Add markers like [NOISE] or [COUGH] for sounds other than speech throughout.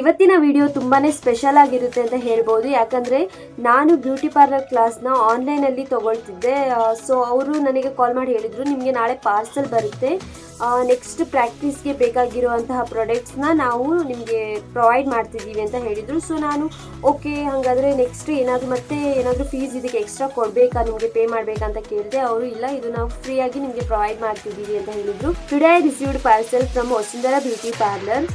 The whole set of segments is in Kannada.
ಇವತ್ತಿನ ವಿಡಿಯೋ ತುಂಬಾ ಸ್ಪೆಷಲ್ ಆಗಿರುತ್ತೆ ಅಂತ ಹೇಳ್ಬೋದು. ಯಾಕಂದರೆ ನಾನು ಬ್ಯೂಟಿ ಪಾರ್ಲರ್ ಕ್ಲಾಸ್ನ ಆನ್ಲೈನಲ್ಲಿ ತೊಗೊಳ್ತಿದ್ದೆ. ಸೊ ಅವರು ನನಗೆ ಕಾಲ್ ಮಾಡಿ ಹೇಳಿದರು, ನಿಮಗೆ ನಾಳೆ ಪಾರ್ಸಲ್ ಬರುತ್ತೆ. ನೆಕ್ಸ್ಟ್ ಪ್ರಾಕ್ಟೀಸ್ಗೆ ಬೇಕಾಗಿರುವಂತಹ ಪ್ರಾಡಕ್ಟ್ಸ್ನ ನಾವು ನಿಮಗೆ ಪ್ರೊವೈಡ್ ಮಾಡ್ತಿದ್ದೀವಿ ಅಂತ ಹೇಳಿದರು. ಸೊ ನಾನು ಓಕೆ ಹಾಗಾದರೆ ನೆಕ್ಸ್ಟ್ ಏನಾದರೂ ಮತ್ತೆ ಏನಾದರೂ ಫೀಸ್ ಇದಕ್ಕೆ ಎಕ್ಸ್ಟ್ರಾ ಕೊಡಬೇಕಾ? ನಿಮಗೆ ಪೇ ಮಾಡಬೇಕಾ? ಅಂತ ಕೇಳಿದೆ. ಅವರು, ಇಲ್ಲ, ಇದು ನಾವು ಫ್ರೀಯಾಗಿ ನಿಮಗೆ ಪ್ರೊವೈಡ್ ಮಾಡ್ತಿದ್ದೀವಿ ಅಂತ ಹೇಳಿದರು. Today I received parcel from Vasundhara beauty parlour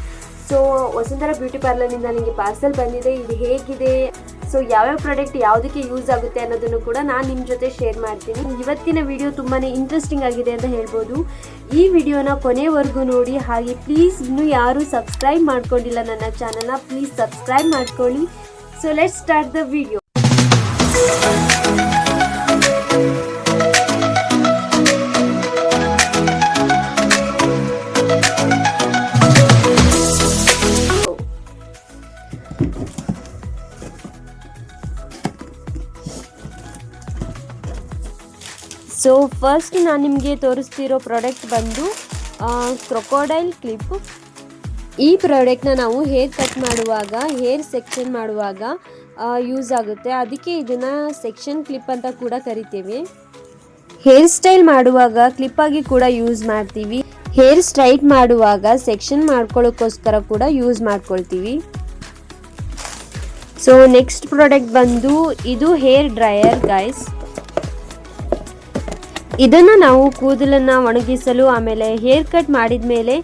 so Vasundhara beauty ಪಾರ್ಲರ್ನಿಂದ ನನಗೆ ಪಾರ್ಸೆಲ್ ಬಂದಿದೆ, ಇದು ಹೇಗಿದೆ? ಸೊ ಯಾವ್ಯಾವ ಪ್ರಾಡಕ್ಟ್ ಯಾವುದಕ್ಕೆ ಯೂಸ್ ಆಗುತ್ತೆ ಅನ್ನೋದನ್ನು ಕೂಡ ನಾನು ನಿಮ್ಮ ಜೊತೆ ಶೇರ್ ಮಾಡ್ತೀನಿ. ಇವತ್ತಿನ ವಿಡಿಯೋ ತುಂಬಾ ಇಂಟ್ರೆಸ್ಟಿಂಗ್ ಆಗಿದೆ ಅಂತ ಹೇಳ್ಬೋದು. ಈ ವಿಡಿಯೋನ ಕೊನೆವರೆಗೂ ನೋಡಿ, ಹಾಗೆ ಪ್ಲೀಸ್ ಇನ್ನೂ ಯಾರೂ ಸಬ್ಸ್ಕ್ರೈಬ್ ಮಾಡ್ಕೊಂಡಿಲ್ಲ ನನ್ನ ಚಾನಲ್ನ ಪ್ಲೀಸ್ ಸಬ್ಸ್ಕ್ರೈಬ್ ಮಾಡ್ಕೊಳ್ಳಿ. So let start the video so first ನಾನು ನಿಮಗೆ ತೋರಿಸ್ತಿರೋ ಪ್ರಾಡಕ್ಟ್ ಬಂದು ಕ್ರೊಕೋಡೈಲ್ ಕ್ಲಿಪ್ ಈ ಪ್ರಾಡಕ್ಟ್ನ ನಾವು ಹೇರ್ ಕಟ್ ಮಾಡುವಾಗ ಹೇರ್ ಸೆಕ್ಷನ್ ಮಾಡುವಾಗ ಯೂಸ್ ಆಗುತ್ತೆ. ಅದಕ್ಕೆ ಇದನ್ನು ಸೆಕ್ಷನ್ ಕ್ಲಿಪ್ ಅಂತ ಕೂಡ ಕರಿತೇವೆ. ಹೇರ್ ಸ್ಟೈಲ್ ಮಾಡುವಾಗ ಕ್ಲಿಪ್ಪಾಗಿ ಕೂಡ ಯೂಸ್ ಮಾಡ್ತೀವಿ. ಹೇರ್ ಸ್ಟ್ರೈಟ್ ಮಾಡುವಾಗ ಸೆಕ್ಷನ್ ಮಾಡ್ಕೊಳ್ಳೋಕ್ಕೋಸ್ಕರ ಕೂಡ ಯೂಸ್ ಮಾಡ್ಕೊಳ್ತೀವಿ. ಸೊ ನೆಕ್ಸ್ಟ್ ಪ್ರಾಡಕ್ಟ್ ಬಂದು ಇದು ಹೇರ್ ಡ್ರೈಯರ್ ಗೈಸ್ ಇದನ್ನು ನಾವು ಕೂದಲನ್ನು ಒಣಗಿಸಲು, ಆಮೇಲೆ ಹೇರ್ ಕಟ್ ಮಾಡಿದ ಮೇಲೆ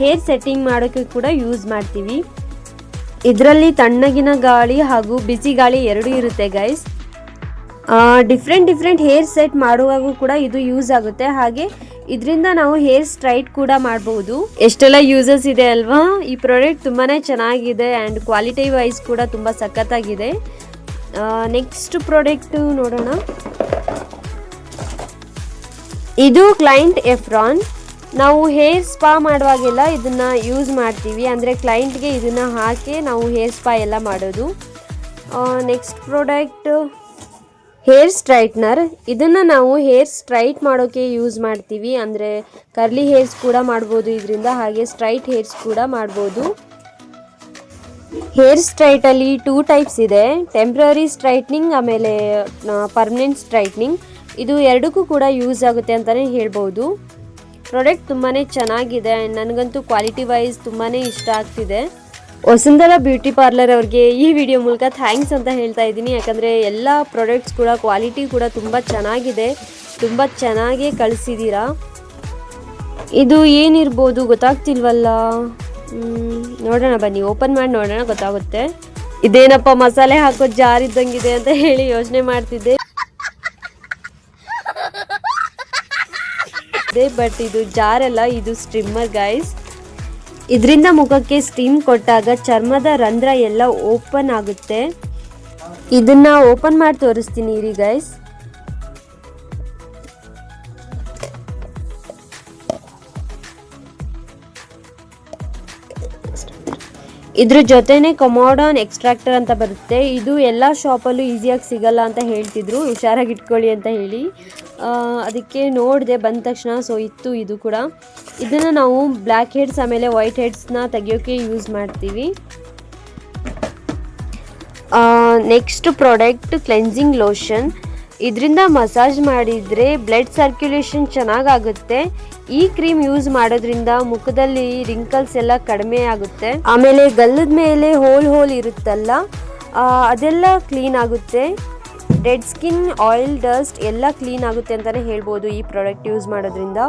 ಹೇರ್ ಸೆಟ್ಟಿಂಗ್ ಮಾಡೋಕ್ಕೆ ಕೂಡ ಯೂಸ್ ಮಾಡ್ತೀವಿ. ಇದರಲ್ಲಿ ತಣ್ಣಗಿನ ಗಾಳಿ ಹಾಗೂ ಬಿಸಿ ಗಾಳಿ ಎರಡೂ ಇರುತ್ತೆ guys different different hair set ಮಾಡುವಾಗೂ ಕೂಡ ಇದು ಯೂಸ್ ಆಗುತ್ತೆ. ಹಾಗೆ ಇದರಿಂದ ನಾವು ಹೇರ್ ಸ್ಟ್ರೈಟ್ ಕೂಡ ಮಾಡಬಹುದು ಎಷ್ಟೆಲ್ಲ ಯೂಸಸ್ ಇದೆ ಅಲ್ವಾ? ಈ ಪ್ರಾಡಕ್ಟ್ ತುಂಬಾ ಚೆನ್ನಾಗಿದೆ ಆ್ಯಂಡ್ ಕ್ವಾಲಿಟಿ ವೈಸ್ ಕೂಡ ತುಂಬ ಸಖತ್ತಾಗಿದೆ. ನೆಕ್ಸ್ಟ್ ಪ್ರಾಡಕ್ಟು ನೋಡೋಣ. ಇದು ಕ್ಲೈಂಟ್ ಎಫ್ರಾನ್ ನಾವು ಹೇರ್ ಸ್ಪಾ ಮಾಡುವಾಗೆಲ್ಲ ಇದನ್ನು ಯೂಸ್ ಮಾಡ್ತೀವಿ. ಅಂದರೆ ಕ್ಲೈಂಟ್ಗೆ ಇದನ್ನು ಹಾಕಿ ನಾವು ಹೇರ್ ಸ್ಪಾ ಎಲ್ಲ ಮಾಡೋದು. ನೆಕ್ಸ್ಟ್ ಪ್ರಾಡಕ್ಟ್ ಹೇರ್ ಸ್ಟ್ರೈಟ್ನರ್ ಇದನ್ನು ನಾವು ಹೇರ್ ಸ್ಟ್ರೈಟ್ ಮಾಡೋಕ್ಕೆ ಯೂಸ್ ಮಾಡ್ತೀವಿ. ಅಂದರೆ ಕರ್ಲಿ ಹೇರ್ಸ್ ಕೂಡ ಮಾಡ್ಬೋದು ಇದರಿಂದ, ಹಾಗೆ ಸ್ಟ್ರೈಟ್ ಹೇರ್ಸ್ ಕೂಡ ಮಾಡ್ಬೋದು. ಹೇರ್ ಸ್ಟ್ರೈಟಲ್ಲಿ ಟೂ ಟೈಪ್ಸ್ ಇದೆ. ಟೆಂಪ್ರರಿ ಸ್ಟ್ರೈಟ್ನಿಂಗ್ ಆಮೇಲೆ ಪರ್ಮನೆಂಟ್ ಸ್ಟ್ರೈಟ್ನಿಂಗ್ ಇದು ಎರಡಕ್ಕೂ ಕೂಡ ಯೂಸ್ ಆಗುತ್ತೆ ಅಂತಲೇ ಹೇಳ್ಬೋದು. ಪ್ರಾಡಕ್ಟ್ ತುಂಬಾ ಚೆನ್ನಾಗಿದೆ ನನಗಂತೂ ಕ್ವಾಲಿಟಿ ವೈಸ್ ತುಂಬಾ ಇಷ್ಟ ಆಗ್ತಿದೆ. ವಸುಂಧರಾ ಬ್ಯೂಟಿ ಪಾರ್ಲರ್ ಅವ್ರಿಗೆ ಈ ವಿಡಿಯೋ ಮೂಲಕ ಥ್ಯಾಂಕ್ಸ್ ಅಂತ ಹೇಳ್ತಾ ಇದ್ದೀನಿ. ಯಾಕಂದರೆ ಎಲ್ಲ ಪ್ರಾಡಕ್ಟ್ಸ್ ಕೂಡ ಕ್ವಾಲಿಟಿ ಕೂಡ ತುಂಬ ಚೆನ್ನಾಗಿದೆ. ತುಂಬ ಚೆನ್ನಾಗೇ ಕಳಿಸಿದ್ದೀರಾ ಇದು ಏನಿರ್ಬೋದು ಗೊತ್ತಾಗ್ತಿಲ್ವಲ್ಲ? ನೋಡೋಣ ಬನ್ನಿ. ಓಪನ್ ಮಾಡಿ ನೋಡೋಣ ಗೊತ್ತಾಗುತ್ತೆ. ಇದೇನಪ್ಪ ಮಸಾಲೆ ಹಾಕೋ ಜಾರಿದ್ದಂಗಿದೆ ಅಂತ ಹೇಳಿ ಯೋಚನೆ ಮಾಡ್ತಿದ್ದೆ. ಬಟ್ ಇದು ಜಾರ್ ಅಲ್ಲ, ಇದು ಸ್ಟ್ರಿಮ್ಮರ್ ಗೈಸ್ ಇದರಿಂದ ಮುಖಕ್ಕೆ ಸ್ಟೀಮ್ ಕೊಟ್ಟಾಗ ಚರ್ಮದ ರಂಧ್ರ ಎಲ್ಲ ಓಪನ್ ಆಗುತ್ತೆ. ಇದನ್ನ ಓಪನ್ ಮಾಡಿ ತೋರಿಸ್ತೀನಿ ಇರಿ ಗೈಸ್ ಇದ್ರ ಜೊತೆನೆ ಕೊಮೋಡಾನ್ ಎಕ್ಸ್ಟ್ರಾಕ್ಟರ್ ಅಂತ ಬರುತ್ತೆ. ಇದು ಎಲ್ಲ ಶಾಪಲ್ಲೂ ಈಸಿಯಾಗಿ ಸಿಗಲ್ಲ ಅಂತ ಹೇಳ್ತಿದ್ರು. ಹುಷಾರಾಗಿ ಇಟ್ಕೊಳ್ಳಿ ಅಂತ ಹೇಳಿ. ಅದಕ್ಕೆ ನೋಡಿದೆ ಬಂದ ತಕ್ಷಣ ಸೊ ಇತ್ತು, ಇದು ಕೂಡ. ಇದನ್ನು ನಾವು ಬ್ಲ್ಯಾಕ್ ಹೆಡ್ಸ್ ಆಮೇಲೆ ವೈಟ್ ಹೆಡ್ಸ್ನ ತೆಗಿಯೋಕ್ಕೆ ಯೂಸ್ ಮಾಡ್ತೀವಿ. ನೆಕ್ಸ್ಟ್ ಪ್ರಾಡಕ್ಟ್ ಕ್ಲೆನ್ಸಿಂಗ್ ಲೋಷನ್ ಇದರಿಂದ ಮಸಾಜ್ ಮಾಡಿದರೆ ಬ್ಲಡ್ ಸರ್ಕ್ಯುಲೇಷನ್ ಚೆನ್ನಾಗಾಗುತ್ತೆ. ಈ ಕ್ರೀಮ್ ಯೂಸ್ ಮಾಡೋದ್ರಿಂದ ಮುಖದಲ್ಲಿ ರಿಂಕಲ್ಸ್ ಎಲ್ಲ ಕಡಿಮೆ ಆಗುತ್ತೆ. ಆಮೇಲೆ ಗಲ್ಲದ ಮೇಲೆ ಹೋಲ್ ಹೋಲ್ ಇರುತ್ತಲ್ಲ ಅದೆಲ್ಲ ಕ್ಲೀನ್ ಆಗುತ್ತೆ. ಡೆಡ್ ಸ್ಕಿನ್, ಆಯಿಲ್, ಡಸ್ಟ್ ಎಲ್ಲ ಕ್ಲೀನ್ ಆಗುತ್ತೆ ಅಂತಲೇ ಹೇಳ್ಬೋದು ಈ ಪ್ರಾಡಕ್ಟ್ ಯೂಸ್ ಮಾಡೋದ್ರಿಂದ.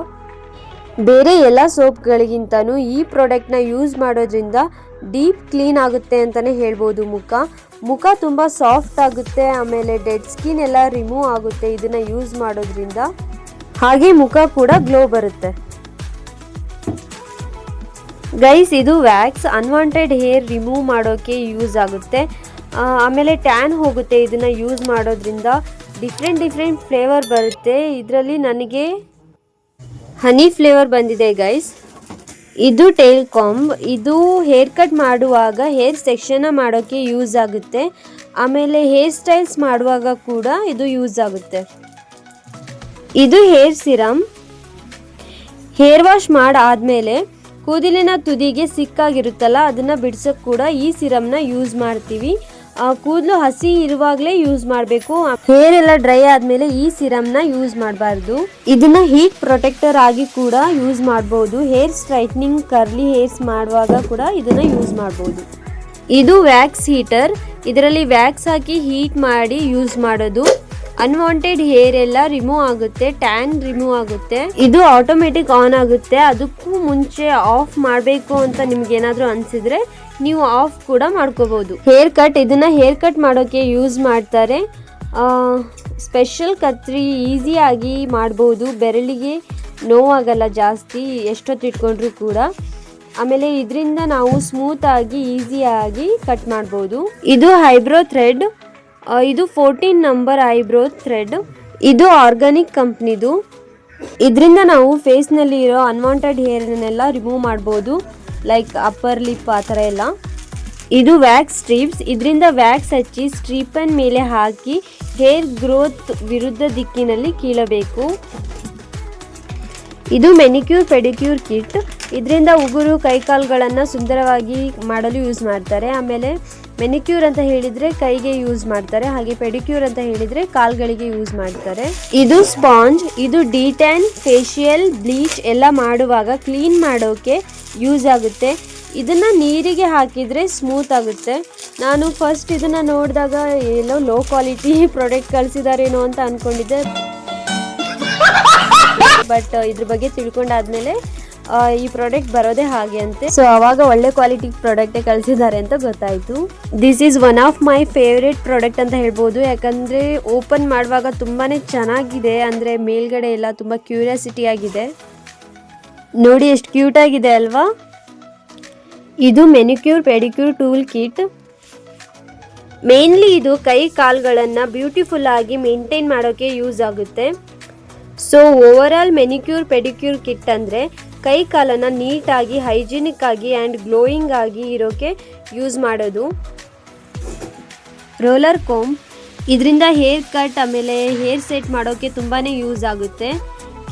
ಬೇರೆ ಎಲ್ಲ ಸೋಪ್ಗಳಿಗಿಂತನೂ ಈ ಪ್ರಾಡಕ್ಟ್ನ ಯೂಸ್ ಮಾಡೋದ್ರಿಂದ ಡೀಪ್ ಕ್ಲೀನ್ ಆಗುತ್ತೆ ಅಂತಲೇ ಹೇಳ್ಬೋದು ಮುಖ. ಮುಖ ತುಂಬ ಸಾಫ್ಟ್ ಆಗುತ್ತೆ, ಆಮೇಲೆ ಡೆಡ್ ಸ್ಕಿನ್ ಎಲ್ಲ ರಿಮೂವ್ ಆಗುತ್ತೆ ಇದನ್ನು ಯೂಸ್ ಮಾಡೋದ್ರಿಂದ. ಹಾಗೆ ಮುಖ ಕೂಡ ಗ್ಲೋ ಬರುತ್ತೆ. ಗೈಸ್, ಇದು ವ್ಯಾಕ್ಸ್. ಅನ್ವಾಂಟೆಡ್ ಹೇರ್ ರಿಮೂವ್ ಮಾಡೋಕ್ಕೆ ಯೂಸ್ ಆಗುತ್ತೆ. ಆಮೇಲೆ ಟ್ಯಾನ್ ಹೋಗುತ್ತೆ ಇದನ್ನು ಯೂಸ್ ಮಾಡೋದ್ರಿಂದ. ಡಿಫ್ರೆಂಟ್ ಡಿಫ್ರೆಂಟ್ ಫ್ಲೇವರ್ ಬರುತ್ತೆ. ಇದರಲ್ಲಿ ನನಗೆ ಹನಿ ಫ್ಲೇವರ್ ಬಂದಿದೆ ಗೈಸ್ ಇದು ಟೇಲ್ ಕಾಂಬ್ ಇದು ಹೇರ್ ಕಟ್ ಮಾಡುವಾಗ ಹೇರ್ ಸೆಕ್ಷನ್ನ ಮಾಡೋಕ್ಕೆ ಯೂಸ್ ಆಗುತ್ತೆ. ಆಮೇಲೆ ಹೇರ್ ಸ್ಟೈಲ್ಸ್ ಮಾಡುವಾಗ ಕೂಡ ಇದು ಯೂಸ್ ಆಗುತ್ತೆ. ಇದು ಹೇರ್ ಸಿರಮ್ ಹೇರ್ ವಾಶ್ ಮಾಡಾದಮೇಲೆ ಕೂದಲಿನ ತುದಿಗೆ ಸಿಕ್ಕಾಗಿರುತ್ತಲ್ಲ, ಅದನ್ನು ಬಿಡ್ಸೋಕೆ ಕೂಡ ಈ ಸಿರಮ್ನ ಯೂಸ್ ಮಾಡ್ತೀವಿ. ಕೂದಲು ಹಸಿ ಇರುವಾಗಲೇ ಯೂಸ್ ಮಾಡಬೇಕು. ಹೇರ್ ಎಲ್ಲ ಡ್ರೈ ಆದಮೇಲೆ ಈ ಸಿರಮ್ನ ಯೂಸ್ ಮಾಡಬಾರ್ದು. ಇದನ್ನ ಹೀಟ್ ಪ್ರೊಟೆಕ್ಟರ್ ಆಗಿ ಕೂಡ ಯೂಸ್ ಮಾಡಬಹುದು ಹೇರ್ ಸ್ಟ್ರೈಟ್ನಿಂಗ್ ಕರ್ಲಿ ಹೇರ್ಸ್ ಮಾಡುವಾಗ ಕೂಡ ಇದನ್ನ ಯೂಸ್ ಮಾಡಬಹುದು ಇದು ವ್ಯಾಕ್ಸ್ ಹೀಟರ್ ಇದರಲ್ಲಿ ವ್ಯಾಕ್ಸ್ ಹಾಕಿ ಹೀಟ್ ಮಾಡಿ ಯೂಸ್ ಮಾಡೋದು. ಅನ್ವಾಂಟೆಡ್ ಹೇರ್ ಎಲ್ಲ ರಿಮೂವ್ ಆಗುತ್ತೆ ಟ್ಯಾನ್ ರಿಮೂವ್ ಆಗುತ್ತೆ. ಇದು ಆಟೋಮೆಟಿಕ್ ಆನ್ ಆಗುತ್ತೆ. ಅದಕ್ಕೂ ಮುಂಚೆ ಆಫ್ ಮಾಡಬೇಕು ಅಂತ ನಿಮ್ಗೆ ಏನಾದರೂ ಅನ್ಸಿದ್ರೆ ನೀವು ಆಫ್ ಕೂಡ ಮಾಡ್ಕೋಬಹುದು ಹೇರ್ ಕಟ್ ಇದನ್ನ ಹೇರ್ ಕಟ್ ಮಾಡೋಕೆ ಯೂಸ್ ಮಾಡ್ತಾರೆ. ಸ್ಪೆಷಲ್ ಕತ್ರಿ ಈಸಿಯಾಗಿ ಮಾಡ್ಬೋದು. ಬೆರಳಿಗೆ ನೋವಾಗಲ್ಲ ಜಾಸ್ತಿ, ಎಷ್ಟೊತ್ತು ಇಟ್ಕೊಂಡ್ರು ಕೂಡ. ಆಮೇಲೆ ಇದರಿಂದ ನಾವು ಸ್ಮೂತ್ ಆಗಿ ಈಸಿಯಾಗಿ ಕಟ್ ಮಾಡ್ಬೋದು. ಇದು ಹೈಬ್ರೋ ಥ್ರೆಡ್ ಇದು ಫೋರ್ಟೀನ್ ನಂಬರ್ ಐಬ್ರೋ ಥ್ರೆಡ್ ಇದು ಆರ್ಗಾನಿಕ್ ಕಂಪ್ನಿದು ಇದರಿಂದ ನಾವು ಫೇಸ್ನಲ್ಲಿ ಇರೋ ಅನ್ವಾಂಟೆಡ್ ಹೇರ್ನೆಲ್ಲ ರಿಮೂವ್ ಮಾಡ್ಬೋದು. ಲೈಕ್ ಅಪ್ಪರ್ ಲಿಪ್ ಆ ಥರ ಎಲ್ಲ. ಇದು ವ್ಯಾಕ್ಸ್ ಸ್ಟ್ರೀಪ್ಸ್ ಇದರಿಂದ ವ್ಯಾಕ್ಸ್ ಹಚ್ಚಿ ಸ್ಟ್ರೀಪನ್ ಮೇಲೆ ಹಾಕಿ ಹೇರ್ ಗ್ರೋತ್ ವಿರುದ್ಧ ದಿಕ್ಕಿನಲ್ಲಿ ಕೀಳಬೇಕು. ಇದು ಮೆನಿಕ್ಯೂರ್ ಪೆಡಿಕ್ಯೂರ್ ಕಿಟ್ ಇದರಿಂದ ಉಗುರು, ಕೈಕಾಲುಗಳನ್ನು ಸುಂದರವಾಗಿ ಮಾಡಲು ಯೂಸ್ ಮಾಡ್ತಾರೆ. ಆಮೇಲೆ ಮೆನಿಕ್ಯೂರ್ ಅಂತ ಹೇಳಿದ್ರೆ ಕೈಗೆ ಯೂಸ್ ಮಾಡ್ತಾರೆ, ಹಾಗೆ ಪೆಡಿಕ್ಯೂರ್ ಅಂತ ಹೇಳಿದ್ರೆ ಕಾಲ್ಗಳಿಗೆ ಯೂಸ್ ಮಾಡ್ತಾರೆ. ಇದು ಸ್ಪಾಂಜ್ ಇದು ಡಿಟ್ಯಾನ್ ಫೇಶಿಯಲ್ ಬ್ಲೀಚ್ ಎಲ್ಲ ಮಾಡುವಾಗ ಕ್ಲೀನ್ ಮಾಡೋಕೆ ಯೂಸ್ ಆಗುತ್ತೆ. ಇದನ್ನ ನೀರಿಗೆ ಹಾಕಿದ್ರೆ ಸ್ಮೂತ್ ಆಗುತ್ತೆ. ನಾನು ಫಸ್ಟ್ ಇದನ್ನ ನೋಡಿದಾಗ ಎಲ್ಲೋ ಲೋ ಕ್ವಾಲಿಟಿ ಪ್ರಾಡಕ್ಟ್ ಕಳಿಸಿದಾರೇನೋ ಅಂತ ಅನ್ಕೊಂಡಿದ್ದೆ. [LAUGHS] ಬಟ್ ಇದ್ರ ಬಗ್ಗೆ ತಿಳ್ಕೊಂಡಾದ್ಮೇಲೆ ಈ ಪ್ರಾಡಕ್ಟ್ ಬರೋದೇ ಹಾಗೆ ಅಂತೆ. ಸೊ ಅವಾಗ ಒಳ್ಳೆ ಕ್ವಾಲಿಟಿ ಪ್ರಾಡಕ್ಟ್ ಕಳಿಸಿದ್ದಾರೆ ಅಂತ ಗೊತ್ತಾಯ್ತು. This is one of my favourite product ಅಂತ ಹೇಳ್ಬೋದು. ಯಾಕಂದ್ರೆ ಓಪನ್ ಮಾಡುವಾಗ ತುಂಬಾನೇ ಚೆನ್ನಾಗಿದೆ. ಅಂದ್ರೆ ಮೇಲ್ಗಡೆ ಎಲ್ಲ ತುಂಬಾ ಕ್ಯೂರಿಯಾಸಿಟಿ ಆಗಿದೆ. ನೋಡಿ ಎಷ್ಟು ಕ್ಯೂಟ್ ಆಗಿದೆ ಅಲ್ವಾ? ಇದು manicure pedicure tool kit mainly ಇದು ಕೈ ಕಾಲುಗಳನ್ನು ಬ್ಯೂಟಿಫುಲ್ ಆಗಿ ಮೇಂಟೈನ್ ಮಾಡೋಕೆ ಯೂಸ್ ಆಗುತ್ತೆ. So overall manicure pedicure kit ಅಂದರೆ ಕೈ ಕಾಲನ್ನು ನೀಟಾಗಿ, ಹೈಜಿನಿಕ್ ಆಗಿ ಆ್ಯಂಡ್ ಗ್ಲೋಯಿಂಗ್ ಆಗಿ ಇರೋಕೆ ಯೂಸ್ ಮಾಡೋದು. ರೋಲರ್ ಕೋಮ್ ಇದರಿಂದ ಹೇರ್ ಕಟ್ ಆಮೇಲೆ ಹೇರ್ ಸೆಟ್ ಮಾಡೋಕ್ಕೆ ತುಂಬಾ ಯೂಸ್ ಆಗುತ್ತೆ.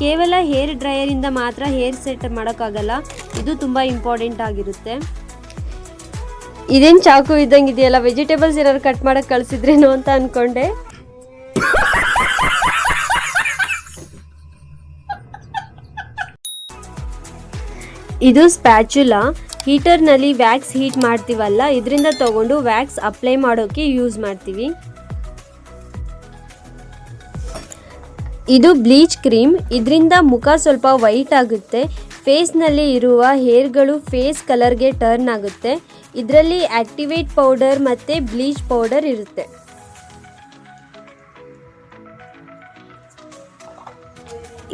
ಕೇವಲ ಹೇರ್ ಡ್ರೈಯರಿಂದ ಮಾತ್ರ ಹೇರ್ ಸೆಟ್ ಮಾಡೋಕ್ಕಾಗಲ್ಲ, ಇದು ತುಂಬ ಇಂಪಾರ್ಟೆಂಟ್ ಆಗಿರುತ್ತೆ. ಇದೇನು ಚಾಕು ಇದ್ದಂಗೆ ಇದೆಯಲ್ಲ ವೆಜಿಟೇಬಲ್ಸ್ ಏನಾದ್ರು ಕಟ್ ಮಾಡೋಕ್ಕೆ ಕಳಿಸಿದ್ರೇನೋ ಅಂತ ಅಂದ್ಕೊಂಡೆ ಇದು ಸ್ಪ್ಯಾಚುಲಾ. ಹೀಟರ್ನಲ್ಲಿ ವ್ಯಾಕ್ಸ್ ಹೀಟ್ ಮಾಡ್ತೀವಲ್ಲ, ಇದರಿಂದ ತಗೊಂಡು ವ್ಯಾಕ್ಸ್ ಅಪ್ಲೈ ಮಾಡೋಕೆ ಯೂಸ್ ಮಾಡ್ತೀವಿ. ಇದು ಬ್ಲೀಚ್ ಕ್ರೀಮ್, ಇದರಿಂದ ಮುಖ ಸ್ವಲ್ಪ ವೈಟ್ ಆಗುತ್ತೆ. ಫೇಸ್ನಲ್ಲಿ ಇರುವ ಹೇರ್ಗಳು ಫೇಸ್ ಕಲರ್ಗೆ ಟರ್ನ್ ಆಗುತ್ತೆ. ಇದರಲ್ಲಿ ಆಕ್ಟಿವೇಟ್ ಪೌಡರ್ ಮತ್ತು ಬ್ಲೀಚ್ ಪೌಡರ್ ಇರುತ್ತೆ.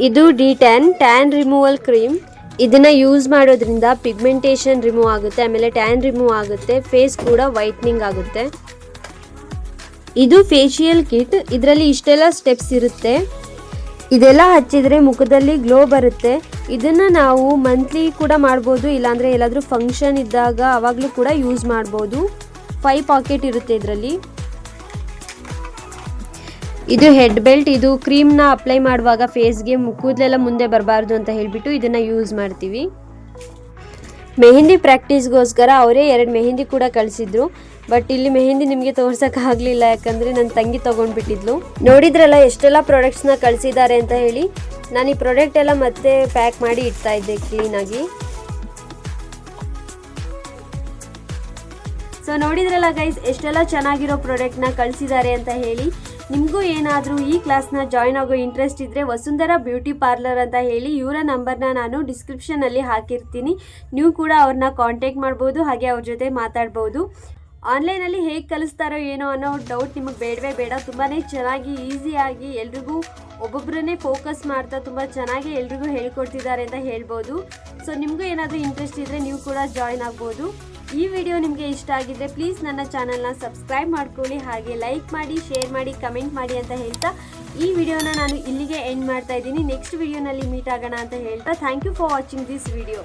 ಇದು de tan tan removal cream. ಇದನ್ನ ಯೂಸ್ ಮಾಡೋದ್ರಿಂದ ಪಿಗ್ಮೆಂಟೇಷನ್ ರಿಮೂವ್ ಆಗುತ್ತೆ, ಆಮೇಲೆ ಟ್ಯಾನ್ ರಿಮೂವ್ ಆಗುತ್ತೆ ಫೇಸ್ ಕೂಡ ವೈಟ್ನಿಂಗ್ ಆಗುತ್ತೆ. ಇದು ಫೇಶಿಯಲ್ ಕಿಟ್ ಇದರಲ್ಲಿ ಇಷ್ಟೆಲ್ಲ ಸ್ಟೆಪ್ಸ್ ಇರುತ್ತೆ. ಇದೆಲ್ಲ ಹಚ್ಚಿದ್ರೆ ಮುಖದಲ್ಲಿ ಗ್ಲೋ ಬರುತ್ತೆ. ಇದನ್ನ ನಾವು ಮಂತ್ಲಿ ಕೂಡ ಮಾಡ್ಬೋದು, ಇಲ್ಲಾಂದ್ರೆ ಎಲ್ಲಾದರೂ ಫಂಕ್ಷನ್ ಇದ್ದಾಗ ಅವಾಗಲೂ ಕೂಡ ಯೂಸ್ ಮಾಡ್ಬೋದು. ಫೈವ್ ಪಾಕೆಟ್ ಇರುತ್ತೆ ಇದರಲ್ಲಿ. ಇದು ಹೆಡ್ ಬೆಲ್ಟ್ ಇದು ಕ್ರೀಮ್ನ ಅಪ್ಲೈ ಮಾಡುವಾಗ ಫೇಸ್ಗೆ ಕೂದಲೆಲ್ಲ ಮುಂದೆ ಬರಬಾರ್ದು ಅಂತ ಹೇಳಿಬಿಟ್ಟು ಇದನ್ನು ಯೂಸ್ ಮಾಡ್ತೀವಿ. ಮೆಹಂದಿ ಪ್ರಾಕ್ಟೀಸ್ಗೋಸ್ಕರ ಅವರೇ ಎರಡು ಮೆಹಂದಿ ಕೂಡ ಕಳಿಸಿದ್ರು. ಬಟ್ ಇಲ್ಲಿ ಮೆಹಂದಿ ನಿಮಗೆ ತೋರ್ಸೋಕ್ಕಾಗಲಿಲ್ಲ ಯಾಕಂದರೆ ಯಾಕಂದ್ರೆ ನನ್ನ ತಂಗಿ ತೊಗೊಂಡ್ಬಿಟ್ಟಿದ್ಲು. ನೋಡಿದ್ರಲ್ಲ ಎಷ್ಟೆಲ್ಲ ಪ್ರಾಡಕ್ಟ್ಸ್ನ ಕಳಿಸಿದ್ದಾರೆ ಅಂತ ಹೇಳಿ, ನಾನು ಈ ಪ್ರಾಡಕ್ಟ್ ಎಲ್ಲ ಮತ್ತೆ ಪ್ಯಾಕ್ ಮಾಡಿ ಇಡ್ತಾ ಇದ್ದೆ ಕ್ಲೀನಾಗಿ ಸೊ ನೋಡಿದ್ರಲ್ಲ ಗೈಸ್ ಎಷ್ಟೆಲ್ಲ ಚೆನ್ನಾಗಿರೋ ಪ್ರಾಡಕ್ಟ್ನ ಕಳಿಸಿದ್ದಾರೆ ಅಂತ ಹೇಳಿ ನಿಮಗೂ ಏನಾದರೂ ಈ ಕ್ಲಾಸ್ನ ಜಾಯ್ನ್ ಆಗೋ ಇಂಟ್ರೆಸ್ಟ್ ಇದ್ದರೆ ವಸುಂಧರಾ ಬ್ಯೂಟಿ ಪಾರ್ಲರ್ ಅಂತ ಹೇಳಿ ಇವರ ನಂಬರ್ನ ನಾನು ಡಿಸ್ಕ್ರಿಪ್ಷನಲ್ಲಿ ಹಾಕಿರ್ತೀನಿ. ನೀವು ಕೂಡ ಅವ್ರನ್ನ ಕಾಂಟ್ಯಾಕ್ಟ್ ಮಾಡ್ಬೋದು, ಹಾಗೆ ಅವ್ರ ಜೊತೆ ಮಾತಾಡ್ಬೋದು. ಆನ್ಲೈನಲ್ಲಿ ಹೇಗೆ ಕಲಿಸ್ತಾರೋ ಏನೋ ಅನ್ನೋ ಡೌಟ್ ನಿಮಗೆ ಬೇಡವೇ ಬೇಡ. ತುಂಬಾ ಚೆನ್ನಾಗಿ ಈಸಿಯಾಗಿ ಎಲ್ರಿಗೂ ಒಬ್ಬೊಬ್ಬರನ್ನೇ ಫೋಕಸ್ ಮಾಡ್ತಾ ತುಂಬ ಚೆನ್ನಾಗಿ ಎಲ್ರಿಗೂ ಹೇಳ್ಕೊಡ್ತಿದ್ದಾರೆ ಅಂತ ಹೇಳ್ಬೋದು. ಸೊ ನಿಮಗೂ ಏನಾದರೂ ಇಂಟ್ರೆಸ್ಟ್ ಇದ್ದರೆ ನೀವು ಕೂಡ ಜಾಯ್ನ್ ಆಗ್ಬೋದು. ಈ ವಿಡಿಯೋ ನಿಮಗೆ ಇಷ್ಟ ಆಗಿದ್ರೆ ಪ್ಲೀಸ್ ನನ್ನ ಚಾನಲ್ನ ಸಬ್ಸ್ಕ್ರೈಬ್ ಮಾಡ್ಕೊಳ್ಳಿ, ಹಾಗೆ ಲೈಕ್ ಮಾಡಿ ಶೇರ್ ಮಾಡಿ ಕಮೆಂಟ್ ಮಾಡಿ ಅಂತ ಹೇಳ್ತಾ ಈ ವಿಡಿಯೋನ ನಾನು ಇಲ್ಲಿಗೆ ಎಂಡ್ ಮಾಡ್ತಾ ಇದ್ದೀನಿ. ನೆಕ್ಸ್ಟ್ ವಿಡಿಯೋನಲ್ಲಿ ಮೀಟ್ ಆಗೋಣ ಅಂತ ಹೇಳ್ತಾ thank you for watching this video